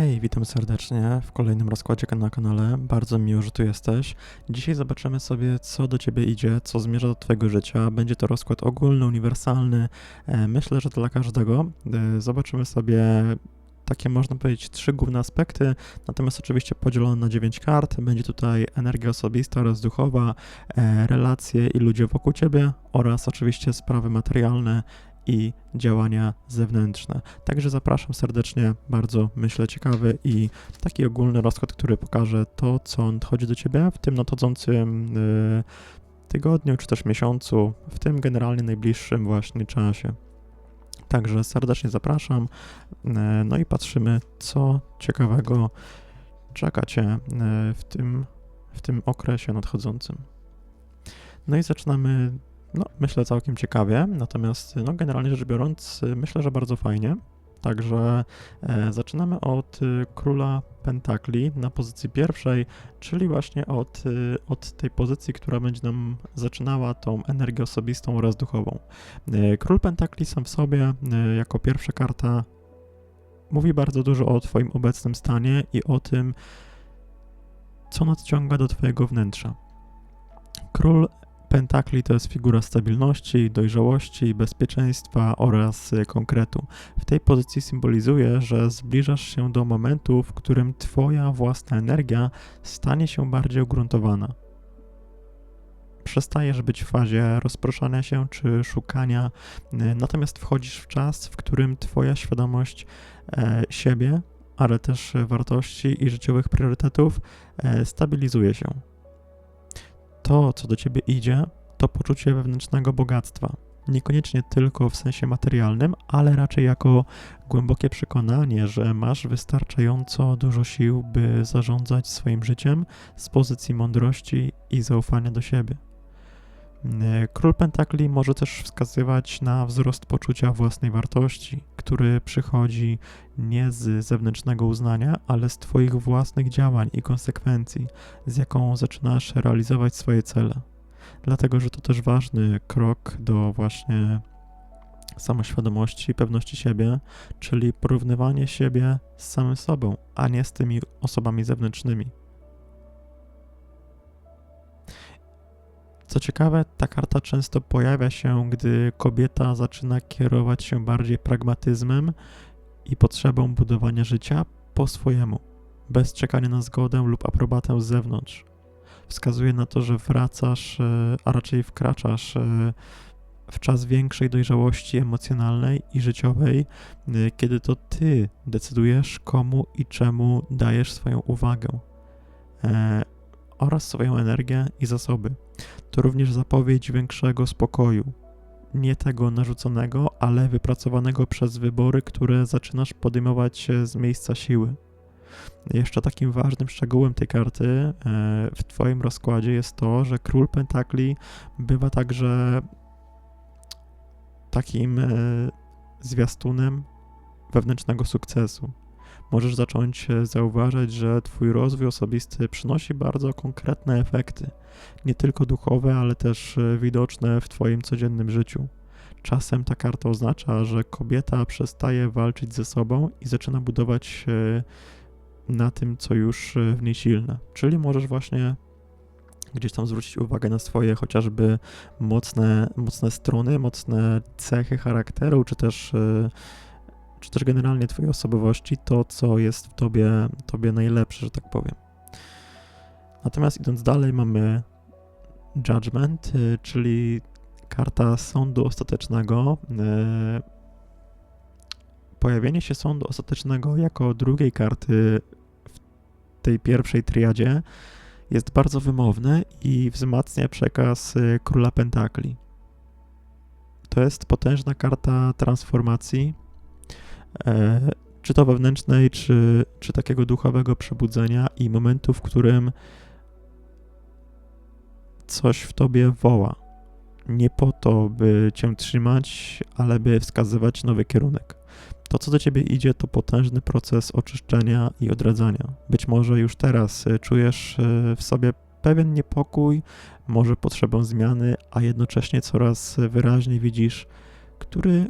Hej, witam serdecznie w kolejnym rozkładzie na kanale. Bardzo miło, że tu jesteś. Dzisiaj zobaczymy sobie, co do ciebie idzie, co zmierza do twojego życia. Będzie to rozkład ogólny, uniwersalny. E, Myślę, że dla każdego. E, Zobaczymy sobie takie, można powiedzieć, trzy główne aspekty, natomiast oczywiście podzielone na dziewięć kart. Będzie tutaj energia osobista oraz duchowa, e, relacje i ludzie wokół ciebie oraz oczywiście sprawy materialne i działania zewnętrzne. Także zapraszam serdecznie, bardzo myślę ciekawy i taki ogólny rozkład, który pokaże to, co nadchodzi do ciebie w tym nadchodzącym y, tygodniu czy też miesiącu, w tym generalnie najbliższym właśnie czasie. Także serdecznie zapraszam. y, No i patrzymy, co ciekawego czeka cię y, w tym, w tym okresie nadchodzącym. No i zaczynamy no, myślę całkiem ciekawie, natomiast no, generalnie rzecz biorąc, myślę, że bardzo fajnie. Także e, zaczynamy od y, króla pentakli na pozycji pierwszej, czyli właśnie od, y, od tej pozycji, która będzie nam zaczynała tą energię osobistą oraz duchową. E, król pentakli sam w sobie, e, jako pierwsza karta, mówi bardzo dużo o Twoim obecnym stanie i o tym, co nadciąga do Twojego wnętrza. Król Pentakli to jest figura stabilności, dojrzałości, bezpieczeństwa oraz y, konkretu. W tej pozycji symbolizuje, że zbliżasz się do momentu, w którym Twoja własna energia stanie się bardziej ugruntowana. Przestajesz być w fazie rozproszania się czy szukania, y, natomiast wchodzisz w czas, w którym Twoja świadomość e, siebie, ale też wartości i życiowych priorytetów e, stabilizuje się to, co do ciebie idzie, to poczucie wewnętrznego bogactwa. Niekoniecznie tylko w sensie materialnym, ale raczej jako głębokie przekonanie, że masz wystarczająco dużo sił, by zarządzać swoim życiem z pozycji mądrości i zaufania do siebie. Król Pentakli może też wskazywać na wzrost poczucia własnej wartości, który przychodzi nie z zewnętrznego uznania, ale z Twoich własnych działań i konsekwencji, z jaką zaczynasz realizować swoje cele. Dlatego, że to też ważny krok do właśnie samoświadomości pewności siebie, czyli porównywanie siebie z samym sobą, a nie z tymi osobami zewnętrznymi. Co ciekawe, ta karta często pojawia się, gdy kobieta zaczyna kierować się bardziej pragmatyzmem i potrzebą budowania życia po swojemu, bez czekania na zgodę lub aprobatę z zewnątrz. Wskazuje na to, że wracasz, e, a raczej wkraczasz e, w czas większej dojrzałości emocjonalnej i życiowej, e, kiedy to ty decydujesz, komu i czemu dajesz swoją uwagę oraz swoją energię i zasoby. To również zapowiedź większego spokoju, nie tego narzuconego, ale wypracowanego przez wybory, które zaczynasz podejmować z miejsca siły. Jeszcze takim ważnym szczegółem tej karty e, w Twoim rozkładzie jest to, że król pentakli bywa także takim e, zwiastunem wewnętrznego sukcesu. Możesz zacząć e, zauważać, że Twój rozwój osobisty przynosi bardzo konkretne efekty, nie tylko duchowe, ale też widoczne w Twoim codziennym życiu. Czasem ta karta oznacza, że kobieta przestaje walczyć ze sobą i zaczyna budować na tym, co już e, w niej silne. Czyli możesz właśnie gdzieś tam zwrócić uwagę na swoje chociażby mocne, mocne strony, mocne cechy charakteru, czy też, e, czy też generalnie twojej osobowości, to co jest w tobie, tobie najlepsze, że tak powiem. Natomiast idąc dalej mamy Judgment, e, czyli karta sądu ostatecznego. Pojawienie się sądu ostatecznego jako drugiej karty tej pierwszej triadzie jest bardzo wymowny i wzmacnia przekaz y, Króla Pentakli. To jest potężna karta transformacji, czy to wewnętrznej, czy, czy takiego duchowego przebudzenia i momentu, w którym coś w tobie woła. Nie po to, by cię trzymać, ale by wskazywać nowy kierunek. To, co do ciebie idzie, to potężny proces oczyszczenia i odradzania. Być może już teraz y, czujesz y, w sobie pewien niepokój, może potrzebę zmiany, a jednocześnie coraz wyraźniej widzisz, który,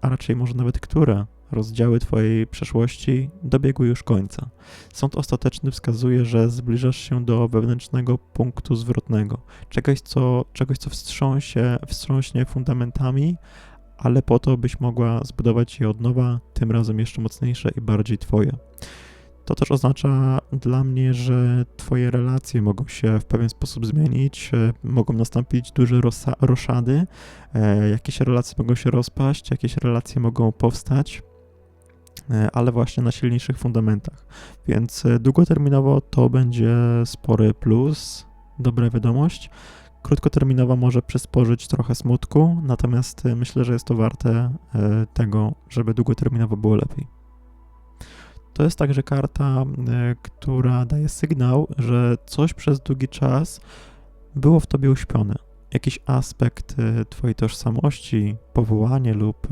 a raczej może nawet które rozdziały Twojej przeszłości dobiegły już końca. Sąd ostateczny wskazuje, że zbliżasz się do wewnętrznego punktu zwrotnego, czegoś, co, czegoś, co wstrząsie, wstrząśnie fundamentami, ale po to, byś mogła zbudować je od nowa, tym razem jeszcze mocniejsze i bardziej Twoje. To też oznacza dla mnie, że Twoje relacje mogą się w pewien sposób zmienić, e, mogą nastąpić duże roszady, e, jakieś relacje mogą się rozpaść, jakieś relacje mogą powstać, ale właśnie na silniejszych fundamentach. Więc e, długoterminowo to będzie spory plus, dobra wiadomość. Krótkoterminowo może przysporzyć trochę smutku, natomiast e, myślę, że jest to warte e, tego, żeby długoterminowo było lepiej. To jest także karta, e, która daje sygnał, że coś przez długi czas było w tobie uśpione. Jakiś aspekt e, twojej tożsamości, powołanie lub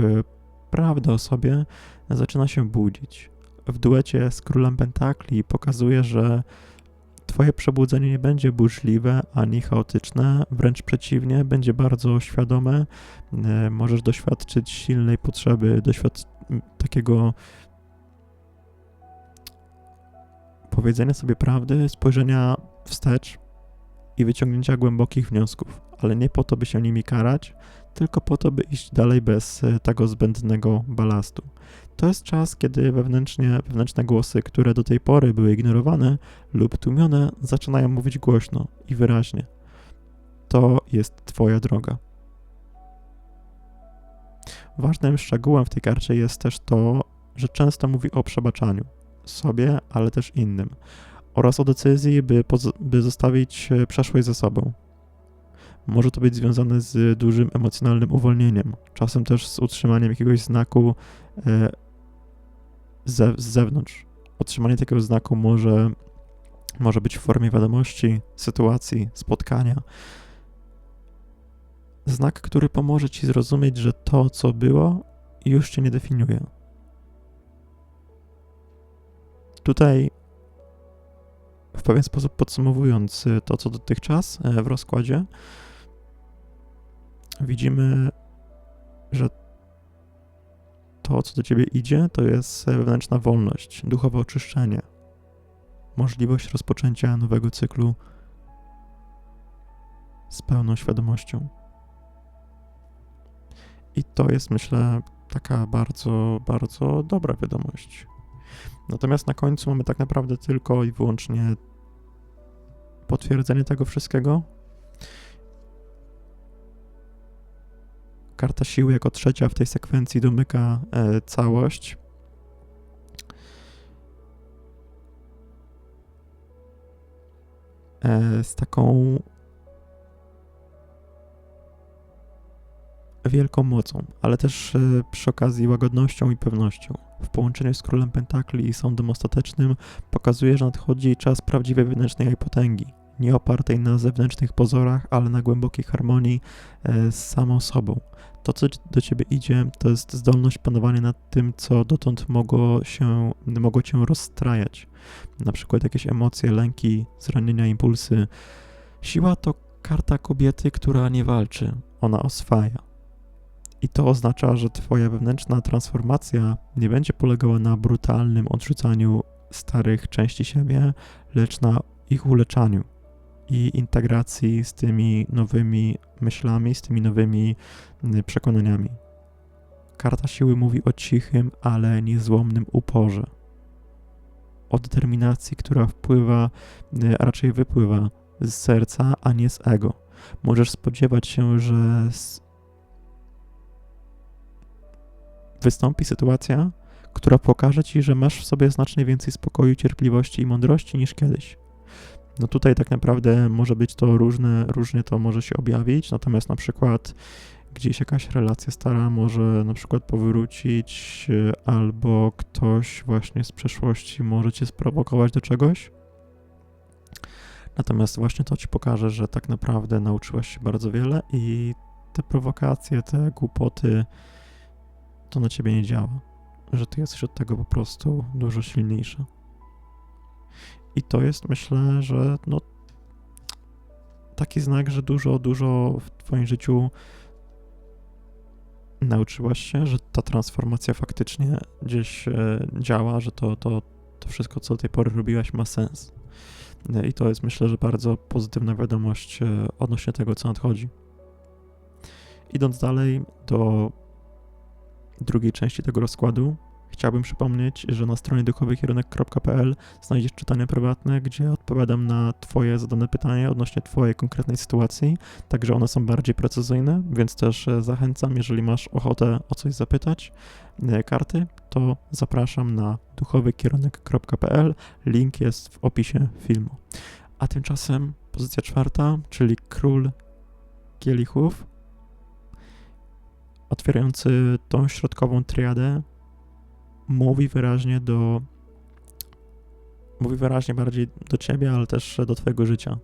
prawda o sobie zaczyna się budzić. W duecie z królem Pentakli pokazuje, że Twoje przebudzenie nie będzie burzliwe ani chaotyczne, wręcz przeciwnie, będzie bardzo świadome. E, Możesz doświadczyć silnej potrzeby, doświad takiego powiedzenia sobie prawdy, spojrzenia wstecz i wyciągnięcia głębokich wniosków, ale nie po to, by się nimi karać, tylko po to, by iść dalej bez e, tego zbędnego balastu. To jest czas, kiedy wewnętrznie, wewnętrzne głosy, które do tej pory były ignorowane lub tłumione, zaczynają mówić głośno i wyraźnie. To jest Twoja droga. Ważnym szczegółem w tej karcie jest też to, że często mówi o przebaczaniu sobie, ale też innym, oraz o decyzji, by, by zostawić e, przeszłość za sobą. Może to być związane z dużym emocjonalnym uwolnieniem, czasem też z utrzymaniem jakiegoś znaku e, z zewnątrz. Otrzymanie takiego znaku może, może być w formie wiadomości, sytuacji, spotkania. Znak, który pomoże ci zrozumieć, że to, co było, już cię nie definiuje. Tutaj, w pewien sposób podsumowując y, to, co dotychczas e, w rozkładzie, widzimy, że to, co do ciebie idzie, to jest wewnętrzna wolność, duchowe oczyszczenie, możliwość rozpoczęcia nowego cyklu z pełną świadomością. I to jest, myślę, taka bardzo, bardzo dobra wiadomość. Natomiast na końcu mamy tak naprawdę tylko i wyłącznie potwierdzenie tego wszystkiego. Karta siły jako trzecia w tej sekwencji domyka e, całość. E, z taką wielką mocą, ale też e, przy okazji łagodnością i pewnością. W połączeniu z królem Pentakli i sądem ostatecznym pokazuje, że nadchodzi czas prawdziwej wewnętrznej jej potęgi, nie opartej na zewnętrznych pozorach, ale na głębokiej harmonii z samą sobą. To, co do ciebie idzie, to jest zdolność panowania nad tym, co dotąd mogło się, mogło cię rozstrajać. Na przykład jakieś emocje, lęki, zranienia, impulsy. Siła to karta kobiety, która nie walczy, ona oswaja. I to oznacza, że Twoja wewnętrzna transformacja nie będzie polegała na brutalnym odrzucaniu starych części siebie, lecz na ich uleczaniu i integracji z tymi nowymi myślami, z tymi nowymi y, przekonaniami. Karta siły mówi o cichym, ale niezłomnym uporze. O determinacji, która wpływa, y, a raczej wypływa z serca, a nie z ego. Możesz spodziewać się, że wystąpi sytuacja, która pokaże ci, że masz w sobie znacznie więcej spokoju, cierpliwości i mądrości niż kiedyś. No tutaj tak naprawdę może być to różne, różnie to może się objawić, natomiast na przykład gdzieś jakaś relacja stara może na przykład powrócić, y, albo ktoś właśnie z przeszłości może cię sprowokować do czegoś. Natomiast właśnie to ci pokaże, że tak naprawdę nauczyłaś się bardzo wiele i te prowokacje, te głupoty, to na ciebie nie działa. Że ty jesteś od tego po prostu dużo silniejsza. I to jest, myślę, że no, taki znak, że dużo, dużo w twoim życiu nauczyłaś się, że ta transformacja faktycznie gdzieś e, działa, że to, to, to wszystko, co do tej pory robiłaś, ma sens. E, I to jest, myślę, że bardzo pozytywna wiadomość e, odnośnie tego, co nadchodzi. Idąc dalej do drugiej części tego rozkładu, Chciałbym przypomnieć, że na stronie duchowykierunek.pl znajdziesz czytania prywatne, gdzie odpowiadam na Twoje zadane pytania odnośnie Twojej konkretnej sytuacji, także one są bardziej precyzyjne, więc też e, zachęcam, jeżeli masz ochotę o coś zapytać, e, karty, to zapraszam na duchowykierunek.pl. Link jest w opisie filmu. A tymczasem pozycja czwarta, czyli król kielichów, otwierający tą środkową triadę, mówi wyraźnie do. Mówi wyraźnie bardziej do ciebie, ale też do twojego życia.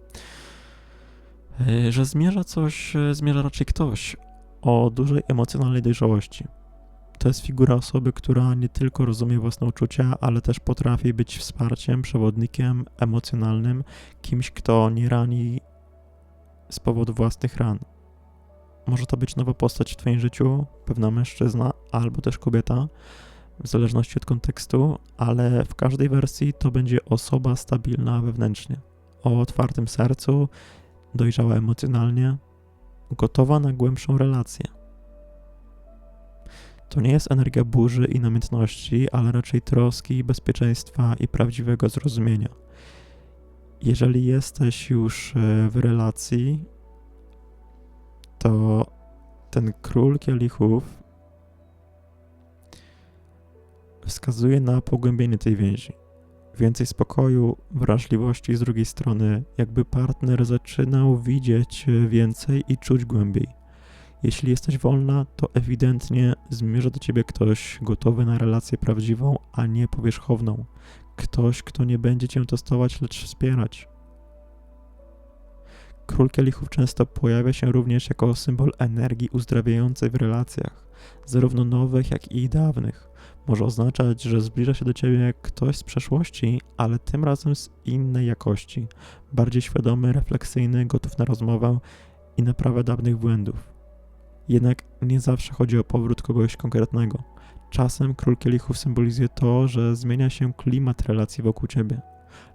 E, że zmierza coś, e, zmierza raczej ktoś o dużej emocjonalnej dojrzałości. To jest figura osoby, która nie tylko rozumie własne uczucia, ale też potrafi być wsparciem, przewodnikiem emocjonalnym, kimś, kto nie rani z powodu własnych ran. Może to być nowa postać w Twoim życiu, pewna mężczyzna albo też kobieta, w zależności od kontekstu, ale w każdej wersji to będzie osoba stabilna wewnętrznie, o otwartym sercu, dojrzała emocjonalnie, gotowa na głębszą relację. To nie jest energia burzy i namiętności, ale raczej troski, bezpieczeństwa i prawdziwego zrozumienia. Jeżeli jesteś już e, w relacji, to ten król kielichów wskazuje na pogłębienie tej więzi. Więcej spokoju, wrażliwości z drugiej strony, jakby partner zaczynał widzieć więcej i czuć głębiej. Jeśli jesteś wolna, to ewidentnie zmierza do ciebie ktoś gotowy na relację prawdziwą, a nie powierzchowną. Ktoś, kto nie będzie cię testować, lecz wspierać. Król kielichów często pojawia się również jako symbol energii uzdrawiającej w relacjach, zarówno nowych, jak i dawnych może oznaczać, że zbliża się do ciebie ktoś z przeszłości, ale tym razem z innej jakości, bardziej świadomy, refleksyjny, gotów na rozmowę i naprawę dawnych błędów. Jednak nie zawsze chodzi o powrót kogoś konkretnego. Czasem król kielichów symbolizuje to, że zmienia się klimat relacji wokół ciebie.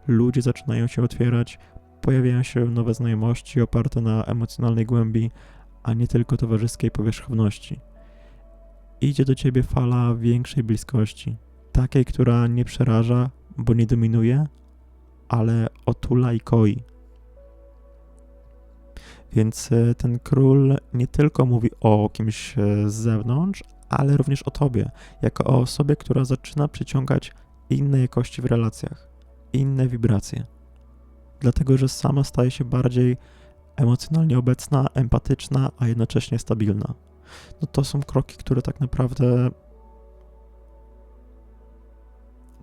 Ludzie zaczynają się otwierać, pojawiają się nowe znajomości oparte na emocjonalnej głębi, a nie tylko towarzyskiej powierzchowności idzie do ciebie fala większej bliskości, takiej, która nie przeraża, bo nie dominuje, ale otula i koi. Więc e, ten król nie tylko mówi o kimś e, z zewnątrz, ale również o tobie, jako o osobie, która zaczyna przyciągać inne jakości w relacjach, inne wibracje. Dlatego, że sama staje się bardziej emocjonalnie obecna, empatyczna, a jednocześnie stabilna no to są kroki, które tak naprawdę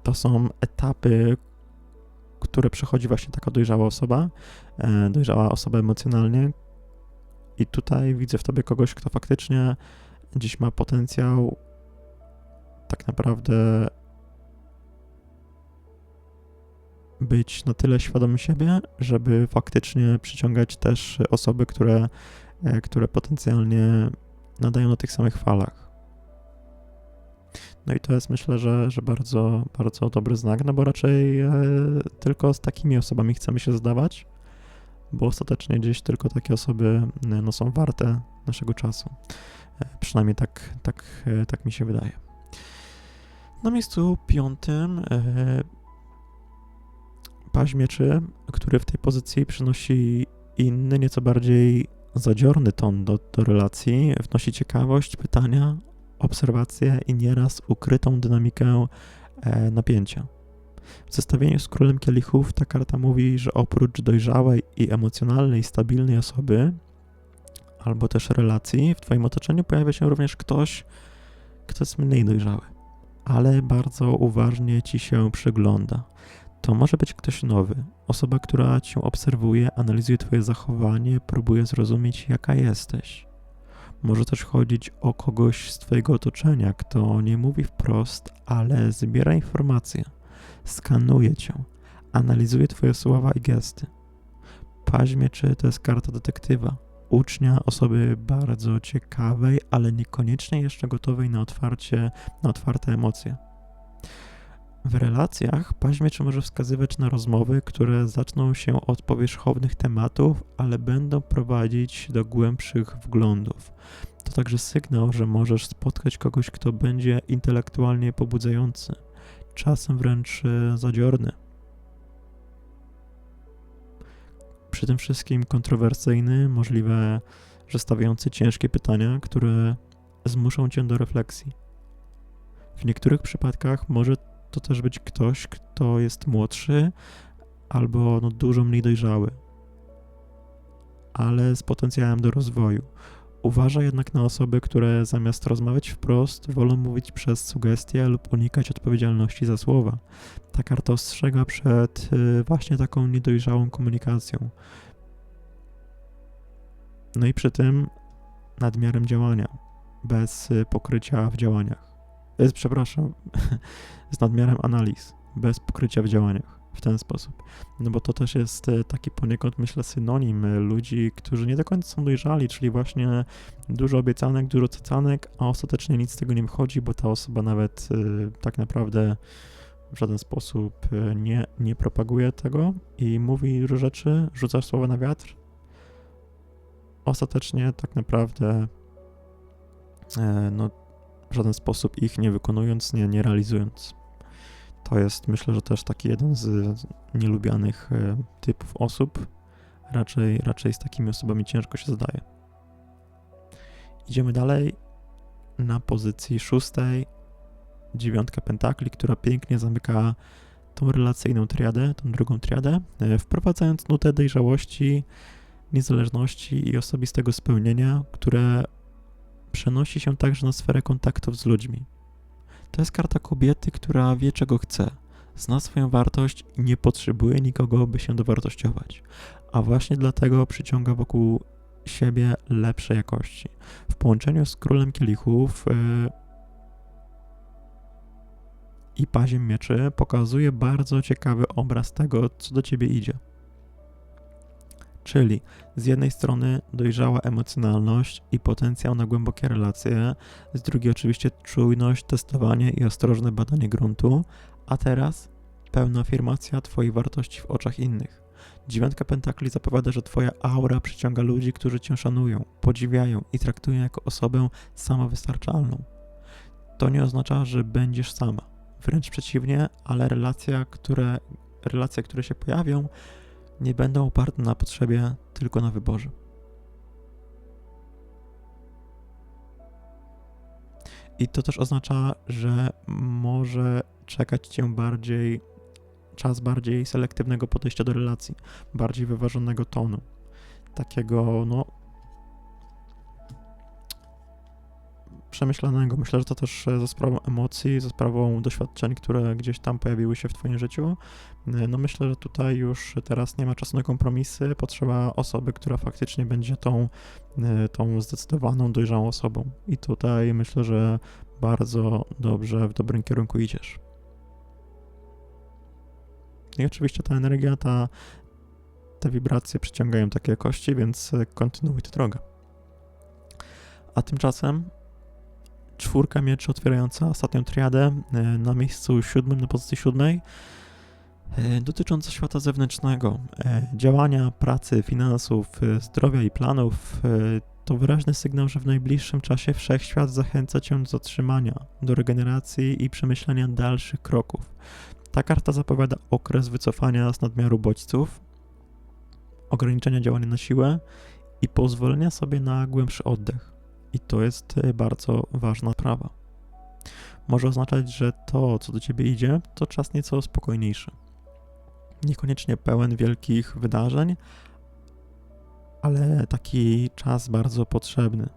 to są etapy, które przechodzi właśnie taka dojrzała osoba, e, dojrzała osoba emocjonalnie. I tutaj widzę w tobie kogoś, kto faktycznie dziś ma potencjał tak naprawdę być na tyle świadomy siebie, żeby faktycznie przyciągać też osoby, które, e, które potencjalnie nadają na tych samych falach. No i to jest myślę, że, że bardzo, bardzo dobry znak, no bo raczej e, tylko z takimi osobami chcemy się zdawać, bo ostatecznie gdzieś tylko takie osoby e, no, są warte naszego czasu. E, przynajmniej tak, tak, e, tak mi się wydaje. Na miejscu piątym e, paź mieczy, który w tej pozycji przynosi inny, nieco bardziej zadziorny ton do, do relacji, wnosi ciekawość, pytania, obserwacje i nieraz ukrytą dynamikę e, napięcia. W zestawieniu z królem kielichów ta karta mówi, że oprócz dojrzałej i emocjonalnej, stabilnej osoby, albo też relacji, w Twoim otoczeniu pojawia się również ktoś, kto jest mniej dojrzały, ale bardzo uważnie Ci się przygląda. To może być ktoś nowy, osoba, która cię obserwuje, analizuje Twoje zachowanie, próbuje zrozumieć, jaka jesteś. Może też chodzić o kogoś z Twojego otoczenia, kto nie mówi wprost, ale zbiera informacje, skanuje Cię, analizuje Twoje słowa i gesty. Paźmie czy to jest karta detektywa, ucznia, osoby bardzo ciekawej, ale niekoniecznie jeszcze gotowej na otwarcie, na otwarte emocje. W relacjach paźmierz może wskazywać na rozmowy, które zaczną się od powierzchownych tematów, ale będą prowadzić do głębszych wglądów. To także sygnał, że możesz spotkać kogoś, kto będzie intelektualnie pobudzający, czasem wręcz e, zadziorny. Przy tym wszystkim kontrowersyjny, możliwe, że stawiający ciężkie pytania, które zmuszą cię do refleksji. W niektórych przypadkach może to też być ktoś, kto jest młodszy albo no, dużo mniej dojrzały, ale z potencjałem do rozwoju. Uważa jednak na osoby, które zamiast rozmawiać wprost, wolą mówić przez sugestie lub unikać odpowiedzialności za słowa. Ta karta ostrzega przed y, właśnie taką niedojrzałą komunikacją. No i przy tym nadmiarem działania, bez y, pokrycia w działaniach. Y, przepraszam, z nadmiarem analiz, bez pokrycia w działaniach w ten sposób. No bo to też jest e, taki poniekąd, myślę, synonim e, ludzi, którzy nie do końca są dojrzali, czyli właśnie dużo obiecanek, dużo cecanek, a ostatecznie nic z tego nie wychodzi, bo ta osoba nawet y, tak naprawdę w żaden sposób nie, nie propaguje tego i mówi dużo rzeczy, rzuca słowa na wiatr. Ostatecznie tak naprawdę e, no, w żaden sposób ich nie wykonując, nie, nie realizując. To jest myślę, że też taki jeden z nielubianych e, typów osób. Raczej, raczej z takimi osobami ciężko się zdaje. Idziemy dalej na pozycji szóstej. Dziewiątka pentakli, która pięknie zamyka tą relacyjną triadę, tą drugą triadę, e, wprowadzając nutę dojrzałości, niezależności i osobistego spełnienia, które przenosi się także na sferę kontaktów z ludźmi. To jest karta kobiety, która wie, czego chce, zna swoją wartość i nie potrzebuje nikogo, by się dowartościować. A właśnie dlatego przyciąga wokół siebie lepszej jakości. W połączeniu z królem kielichów yy, i paziem mieczy pokazuje bardzo ciekawy obraz tego, co do ciebie idzie. Czyli z jednej strony dojrzała emocjonalność i potencjał na głębokie relacje, z drugiej oczywiście czujność, testowanie i ostrożne badanie gruntu, a teraz pełna afirmacja Twojej wartości w oczach innych. Dziewiątka pentakli zapowiada, że Twoja aura przyciąga ludzi, którzy Cię szanują, podziwiają i traktują jako osobę samowystarczalną. To nie oznacza, że będziesz sama. Wręcz przeciwnie, ale relacja, które, relacje, które się pojawią, nie będą oparte na potrzebie, tylko na wyborze. I to też oznacza, że może czekać cię bardziej czas bardziej selektywnego podejścia do relacji, bardziej wyważonego tonu, takiego no przemyślanego. Myślę, że to też e, za sprawą emocji, za sprawą doświadczeń, które gdzieś tam pojawiły się w Twoim życiu. E, no myślę, że tutaj już teraz nie ma czasu na kompromisy. Potrzeba osoby, która faktycznie będzie tą, e, tą zdecydowaną, dojrzałą osobą. I tutaj myślę, że bardzo dobrze w dobrym kierunku idziesz. I oczywiście ta energia, ta, te wibracje przyciągają takie jakości, więc kontynuuj tę drogę. A tymczasem czwórka mieczy otwierająca ostatnią triadę e, na miejscu siódmym, na pozycji siódmej, e, dotycząca świata zewnętrznego, e, działania, pracy, finansów, zdrowia i planów. To wyraźny sygnał, że w najbliższym czasie wszechświat zachęca cię do zatrzymania, do regeneracji i przemyślenia dalszych kroków. Ta karta zapowiada okres wycofania z nadmiaru bodźców, ograniczenia działania na siłę i pozwolenia sobie na głębszy oddech. I to jest e, bardzo ważna sprawa. Może oznaczać, że to, co do ciebie idzie, to czas nieco spokojniejszy. Niekoniecznie pełen wielkich wydarzeń, ale taki czas bardzo potrzebny.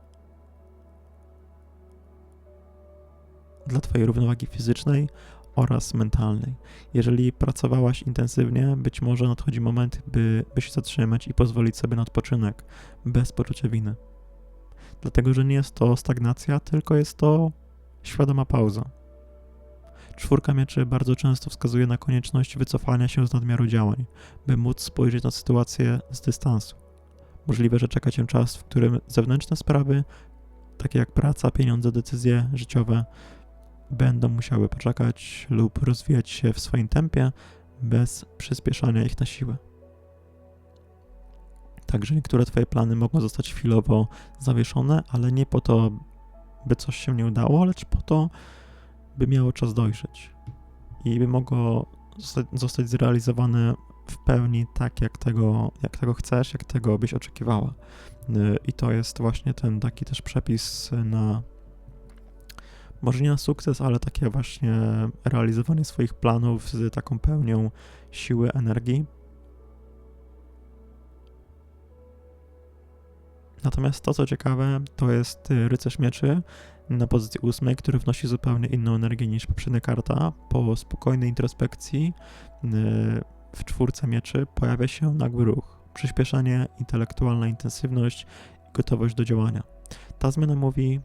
Dla Twojej równowagi fizycznej oraz mentalnej. Jeżeli pracowałaś intensywnie, być może nadchodzi moment, by, by się zatrzymać i pozwolić sobie na odpoczynek bez poczucia winy dlatego że nie jest to stagnacja, tylko jest to świadoma pauza. Czwórka mieczy bardzo często wskazuje na konieczność wycofania się z nadmiaru działań, by móc spojrzeć na sytuację z dystansu. Możliwe, że czeka cię czas, w którym zewnętrzne sprawy, takie jak praca, pieniądze, decyzje życiowe, będą musiały poczekać lub rozwijać się w swoim tempie bez przyspieszania ich na siłę. Także niektóre Twoje plany mogą zostać chwilowo zawieszone, ale nie po to, by coś się nie udało, lecz po to, by miało czas dojrzeć i by mogło zostać, zrealizowane w pełni tak, jak tego, jak tego chcesz, jak tego byś oczekiwała. Y, I to jest właśnie ten taki też przepis na może nie na sukces, ale takie właśnie realizowanie swoich planów z taką pełnią siły, energii. Natomiast to, co ciekawe, to jest y, rycerz mieczy na pozycji ósmej, który wnosi zupełnie inną energię niż poprzednia karta. Po spokojnej introspekcji y, w czwórce mieczy pojawia się nagły ruch, przyspieszenie, intelektualna intensywność i gotowość do działania. Ta zmiana mówi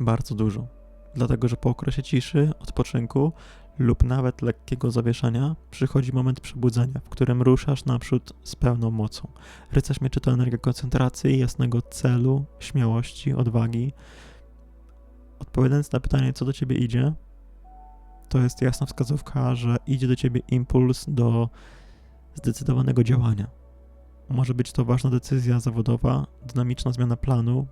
bardzo dużo, dlatego że po okresie ciszy, odpoczynku lub nawet lekkiego zawieszenia przychodzi moment przebudzenia, w którym ruszasz naprzód z pełną mocą. Rycerz mieczy to energia koncentracji, jasnego celu, śmiałości, odwagi. Odpowiadając na pytanie, co do ciebie idzie, to jest jasna wskazówka, że idzie do ciebie impuls do zdecydowanego działania. Może być to ważna decyzja zawodowa, dynamiczna zmiana planu,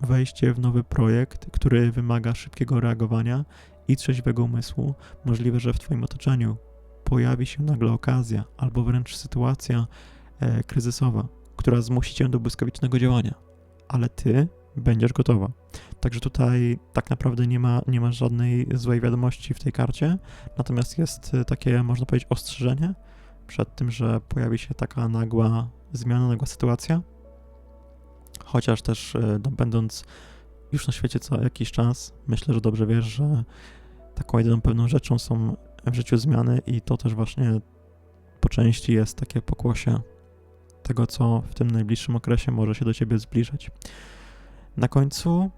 wejście w nowy projekt, który wymaga szybkiego reagowania i trzeźwego umysłu. Możliwe, że w Twoim otoczeniu pojawi się nagle okazja albo wręcz sytuacja e, kryzysowa, która zmusi Cię do błyskawicznego działania, ale Ty będziesz gotowa. Także tutaj tak naprawdę nie ma, nie ma żadnej złej wiadomości w tej karcie, natomiast jest e, takie, można powiedzieć, ostrzeżenie przed tym, że pojawi się taka nagła zmiana, nagła sytuacja. Chociaż też, e, no, będąc już na świecie co jakiś czas, myślę, że dobrze wiesz, że taką jedyną pewną rzeczą są w życiu zmiany i to też właśnie po części jest takie pokłosie tego, co w tym najbliższym okresie może się do ciebie zbliżać. Na końcu,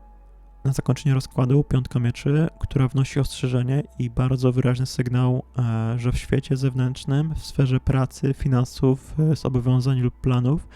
na zakończenie rozkładu, piątka mieczy, która wnosi ostrzeżenie i bardzo wyraźny sygnał, e, że w świecie zewnętrznym, w sferze pracy, finansów, e, zobowiązań lub planów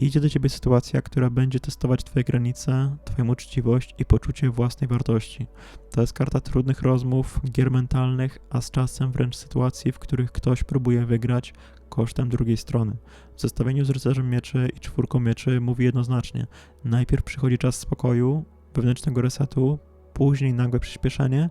idzie do ciebie sytuacja, która będzie testować twoje granice, twoją uczciwość i poczucie własnej wartości. To jest karta trudnych rozmów, gier mentalnych, a z czasem wręcz sytuacji, w których ktoś próbuje wygrać kosztem drugiej strony. W zestawieniu z rycerzem mieczy i czwórką mieczy mówi jednoznacznie: najpierw przychodzi czas spokoju, wewnętrznego resetu, później nagłe przyspieszenie,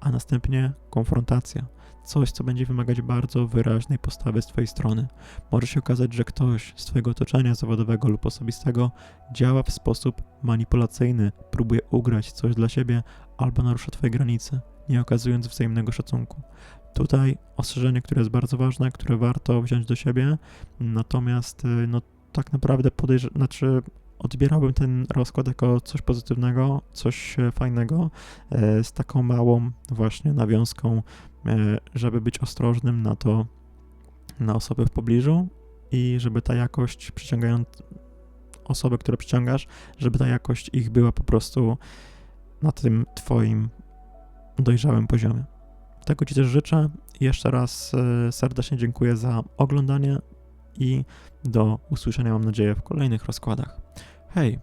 a następnie konfrontacja. Coś, co będzie wymagać bardzo wyraźnej postawy z Twojej strony. Może się okazać, że ktoś z Twojego otoczenia zawodowego lub osobistego działa w sposób manipulacyjny, próbuje ugrać coś dla siebie albo narusza Twoje granice, nie okazując wzajemnego szacunku. Tutaj ostrzeżenie, które jest bardzo ważne, które warto wziąć do siebie, natomiast y, no, tak naprawdę podejrzewam, znaczy odbierałbym ten rozkład jako coś pozytywnego, coś e, fajnego, e, z taką małą właśnie nawiązką, żeby być ostrożnym na to, na osoby w pobliżu i żeby ta jakość przyciągając osoby, które przyciągasz, żeby ta jakość ich była po prostu na tym twoim dojrzałym poziomie. Tego Ci też życzę. Jeszcze raz serdecznie dziękuję za oglądanie i do usłyszenia, mam nadzieję, w kolejnych rozkładach. Hej,